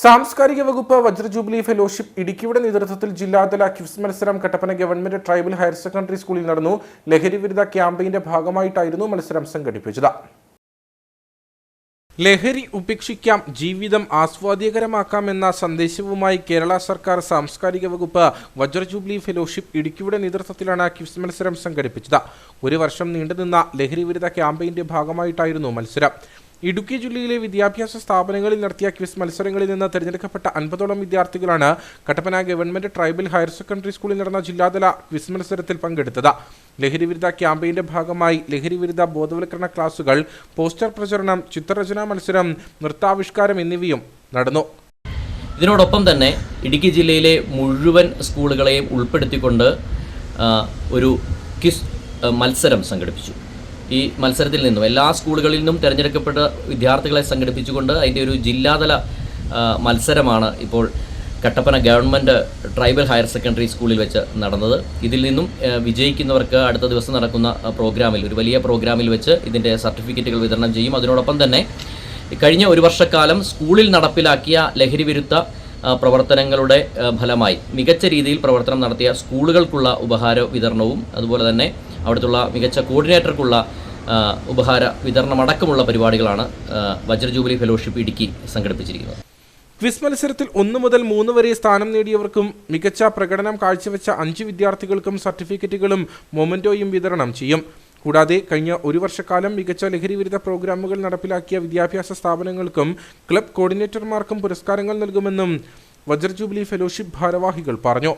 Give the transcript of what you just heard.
സാംസ്കാരിക വകുപ്പ് വജ്രജൂബിലി ഫെലോഷിപ്പ് ഇടുക്കിയുടെ നേതൃത്വത്തിൽ ജില്ലാതല ക്വിസ് മത്സരം Kattappana government tribal higher secondary സ്കൂളിൽ നടന്നു. ലഹരി വിരുദ്ധ ക്യാമ്പയിന്റെ ഭാഗമായിട്ടായിരുന്നു മത്സരം സംഘടിപ്പിച്ചത്. ലഹരി ഉപേക്ഷിക്കാം ജീവിതം ആസ്വാദ്യകരമാക്കാം എന്ന സന്ദേശവുമായി കേരള സർക്കാർ സാംസ്കാരിക വകുപ്പ് വജ്രജൂബിലി ഫെലോഷിപ്പ് ഇടുക്കിയുടെ നേതൃത്വത്തിലാണ് ക്വിസ് മത്സരം സംഘടിപ്പിച്ചത്. ഒരു വർഷം നീണ്ടുനിന്ന ലഹരി വിരുദ്ധ ക്യാമ്പയിന്റെ ഭാഗമായിട്ടായിരുന്നു മത്സരം. ഇടുക്കി ജില്ലയിലെ വിദ്യാഭ്യാസ സ്ഥാപനങ്ങളിൽ നടത്തിയ ക്വിസ് മത്സരങ്ങളിൽ നിന്ന് തിരഞ്ഞെടുക്കപ്പെട്ട അൻപതോളം വിദ്യാർത്ഥികളാണ് Kattappana government tribal higher secondary സ്കൂളിൽ നടന്ന ജില്ലാതല ക്വിസ് മത്സരത്തിൽ പങ്കെടുത്തത്. ലഹരി വിരുദ്ധ ക്യാമ്പയിന്റെ ഭാഗമായി ലഹരി വിരുദ്ധ ബോധവൽക്കരണ ക്ലാസുകൾ പോസ്റ്റർ പ്രചരണം ചിത്രരചനാ മത്സരം നൃത്താവിഷ്കാരം എന്നിവയും നടന്നു. ഇതിനോടൊപ്പം തന്നെ ഇടുക്കി ജില്ലയിലെ മുഴുവൻ സ്കൂളുകളെയും ഉൾപ്പെടുത്തിക്കൊണ്ട് ഒരു ക്വിസ് മത്സരം സംഘടിപ്പിച്ചു. ഈ മത്സരത്തിൽ നിന്നും എല്ലാ സ്കൂളുകളിൽ നിന്നും തിരഞ്ഞെടുക്കപ്പെട്ട വിദ്യാർത്ഥികളെ സംഘടിപ്പിച്ചുകൊണ്ട് അതിന്റെ ഒരു ജില്ലാതല മത്സരമാണ് ഇപ്പോൾ Kattappana government tribal higher secondary സ്കൂളിൽ വെച്ച് നടന്നത്. ഇതിൽ നിന്നും വിജയിക്കുന്നവർക്ക് അടുത്ത ദിവസം നടക്കുന്ന പ്രോഗ്രാമിൽ ഒരു വലിയ പ്രോഗ്രാമിൽ വെച്ച് ഇതിന്റെ സർട്ടിഫിക്കറ്റുകൾ വിതരണം ചെയ്യും. അതിനോടൊപ്പം തന്നെ കഴിഞ്ഞ ഒരു വർഷക്കാലം സ്കൂളിൽ നടപ്പിലാക്കിയ ലഹരി വിരുദ്ധ പ്രവർത്തനങ്ങളുടെ ഫലമായി. മികച്ച രീതിയിൽ പ്രവർത്തനം നടത്തിയ സ്കൂളുകൾക്കുള്ള ഉപഹാര വിതരണവും അതുപോലെ തന്നെ അവിടുത്തുള്ള മികച്ച കോർഡിനേറ്റർക്കുള്ള ഉപഹാര വിതരണമടക്കമുള്ള പരിപാടികളാണ് വജ്രജൂബിലി വജ്ര ജൂബിലി ഫെലോഷിപ്പ് ഇടുക്കി സംഘടിപ്പിച്ചിരിക്കുന്നത്. ക്വിസ് മത്സരത്തിൽ ഒന്ന് മുതൽ മൂന്ന് വരെ സ്ഥാനം നേടിയവർക്കും മികച്ച പ്രകടനം കാഴ്ചവെച്ച അഞ്ച് വിദ്യാർത്ഥികൾക്കും സർട്ടിഫിക്കറ്റുകളും മൊമന്റോയും വിതരണം ചെയ്യും. കൂടാതെ കഴിഞ്ഞ ഒരു വർഷക്കാലം മികച്ച ലഹരി വിരുദ്ധ പ്രോഗ്രാമുകൾ നടപ്പിലാക്കിയ വിദ്യാഭ്യാസ സ്ഥാപനങ്ങൾക്കും ക്ലബ് കോർഡിനേറ്റർമാർക്കും പുരസ്കാരങ്ങൾ നൽകുമെന്നും വജ്ര ജൂബിലി ഫെലോഷിപ്പ് ഭാരവാഹികൾ പറഞ്ഞു.